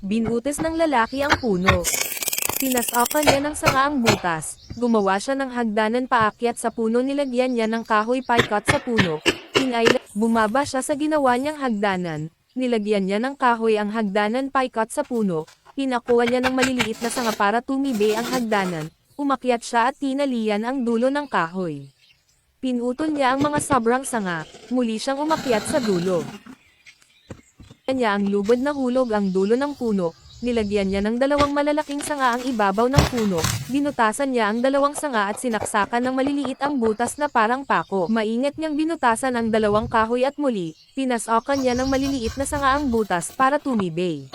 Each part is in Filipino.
Binutis ng lalaki ang puno. Tinasakan niya ng sanga ang butas. Gumawa siya ng hagdanan paakyat sa puno nilagyan niya ng kahoy paikat sa puno. Inayla, bumaba siya sa ginawa niyang hagdanan. Nilagyan niya ng kahoy ang hagdanan paikat sa puno. Pinakuha niya ng maliliit na sanga para tumibe ang hagdanan. Umakyat siya at tinalian ang dulo ng kahoy. Pinutol niya ang mga sobrang sanga. Muli siyang umakyat sa dulo niya ang lubod na hulog ang dulo ng puno, nilagyan niya ng dalawang malalaking sanga ang ibabaw ng puno, binutasan niya ang dalawang sanga at sinaksakan ng maliliit ang butas na parang pako. Maingat niyang binutasan ang dalawang kahoy at muli, pinasokan niya ng maliliit na sanga ang butas para tumibay.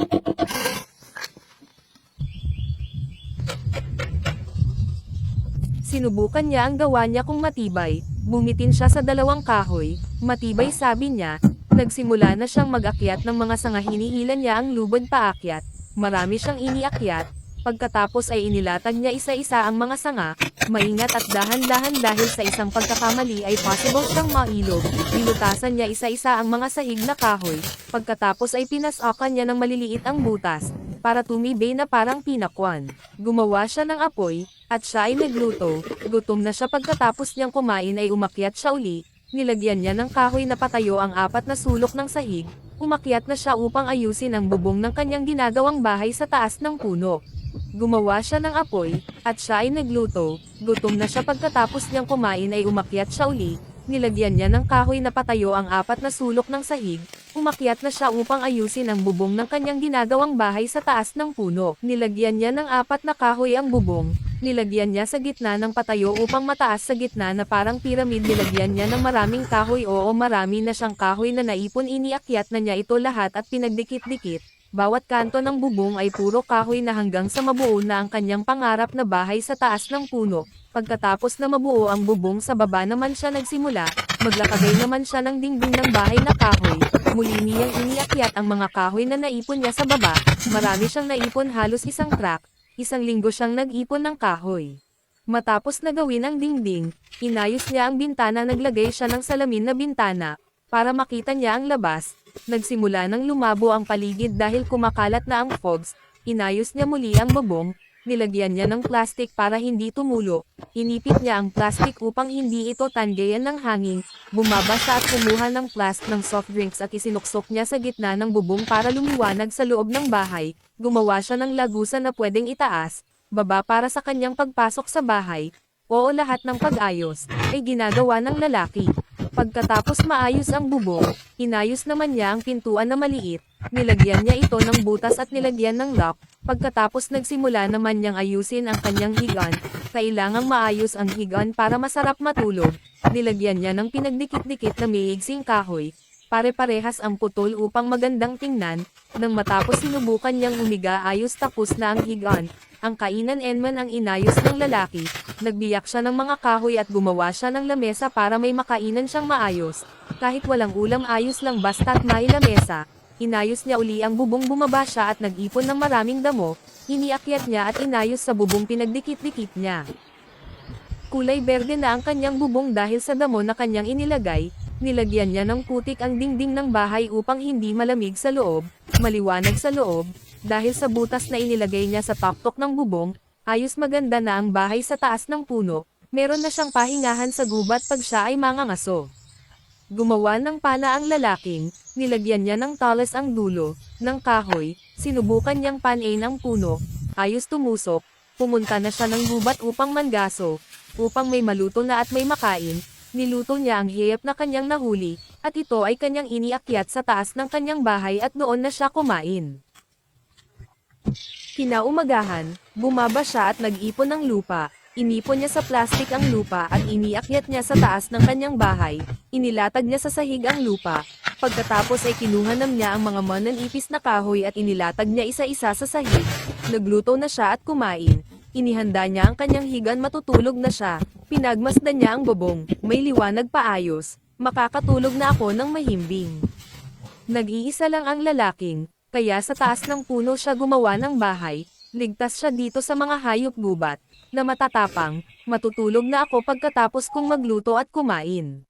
Sinubukan niya ang gawa niya kung matibay, bumitin siya sa dalawang kahoy, matibay sabi niya, nagsimula na siyang mag-akyat ng mga sanga hinihilan niya ang lubod paakyat, marami siyang iniakyat, pagkatapos ay inilatag niya isa-isa ang mga sanga, maingat at dahan-dahan dahil sa isang pagkakamali ay possible siyang mailog, binutasan niya isa-isa ang mga sahig na kahoy, pagkatapos ay pinasokan niya ng maliliit ang butas, para tumibay na parang pinakwan. Gumawa siya ng apoy, at siya ay nagluto, gutom na siya pagkatapos niyang kumain ay umakyat siya uli, nilagyan niya ng kahoy na patayo ang apat na sulok ng sahig, umakyat na siya upang ayusin ang bubong ng kanyang ginagawang bahay sa taas ng puno. Gumawa siya ng apoy, at siya ay nagluto, gutom na siya pagkatapos niyang kumain ay umakyat siya uli, nilagyan niya ng kahoy na patayo ang apat na sulok ng sahig, umakyat na siya upang ayusin ang bubong ng kanyang ginagawang bahay sa taas ng puno. Nilagyan niya ng apat na kahoy ang bubong, nilagyan niya sa gitna ng patayo upang mataas sa gitna na parang piramid nilagyan niya ng maraming kahoy oo marami na siyang kahoy na naipon iniakyat na niya ito lahat at pinagdikit-dikit. Bawat kanto ng bubong ay puro kahoy na hanggang sa mabuo na ang kanyang pangarap na bahay sa taas ng puno. Pagkatapos na mabuo ang bubong sa baba naman siya nagsimula, maglakagay naman siya ng dingding ng bahay na kahoy. Muli niyang iniakyat ang mga kahoy na naipon niya sa baba, marami siyang naipon halos isang track, isang linggo siyang nag-ipon ng kahoy. Matapos na gawin ang dingding, inayos niya ang bintana naglagay siya ng salamin na bintana, para makita niya ang labas, nagsimula ng lumabo ang paligid dahil kumakalat na ang fogs, inayos niya muli ang bubong, nilagyan niya ng plastic para hindi tumulo, inipit niya ang plastic upang hindi ito tanggayan ng hangin, bumaba siya at kumuha ng flask ng soft drinks at isinuksok niya sa gitna ng bubong para lumiwanag sa loob ng bahay, gumawa siya ng lagusan na pwedeng itaas, baba para sa kanyang pagpasok sa bahay, oo lahat ng pag-ayos, ay ginagawa ng lalaki. Pagkatapos maayos ang bubong, inayos naman niya ang pintuan na maliit, nilagyan niya ito ng butas at nilagyan ng lock, pagkatapos nagsimula naman niyang ayusin ang kanyang higan, kailangang maayos ang higan para masarap matulog, nilagyan niya ng pinagdikit-dikit na miigsing kahoy, pare-parehas ang putol upang magandang tingnan, nang matapos sinubukan niyang umiga ayos tapos na ang higan, ang kainan enman ang inayos ng lalaki, nagbiyak siya ng mga kahoy at gumawa siya ng lamesa para may makainan siyang maayos, kahit walang ulam ayos lang basta't may lamesa, inayos niya uli ang bubong bumaba siya at nag-ipon ng maraming damo, iniakyat niya at inayos sa bubong pinagdikit-dikit niya. Kulay berde na ang kanyang bubong dahil sa damo na kanyang inilagay, nilagyan niya ng putik ang dingding ng bahay upang hindi malamig sa loob, maliwanag sa loob, dahil sa butas na inilagay niya sa paktok ng bubong, ayos maganda na ang bahay sa taas ng puno, meron na siyang pahingahan sa gubat pag siya ay mangangaso. Gumawa ng pana ang lalaking, nilagyan niya ng talas ang dulo, ng kahoy, sinubukan niyang panain ang puno, ayos tumusok, pumunta na siya ng gubat upang mangaso, upang may maluto na at may makain, niluto niya ang hiyap na kanyang nahuli, at ito ay kanyang iniakyat sa taas ng kanyang bahay at noon na siya kumain. Kinaumagahan, bumaba siya at nag-ipon ng lupa. Inipon niya sa plastik ang lupa at iniakyat niya sa taas ng kanyang bahay. Inilatag niya sa sahig ang lupa. Pagkatapos ay kinuhanam niya ang mga mananipis na kahoy at inilatag niya isa-isa sa sahig. Nagluto na siya at kumain. Inihanda niya ang kanyang higan matutulog na siya. Pinagmasdan niya ang bubong. May liwanag pa ayos. Makakatulog na ako ng mahimbing. Nag-iisa lang ang lalaking, kaya sa taas ng puno siya gumawa ng bahay, ligtas siya dito sa mga hayop gubat, na matatapang, matutulog na ako pagkatapos kong magluto at kumain.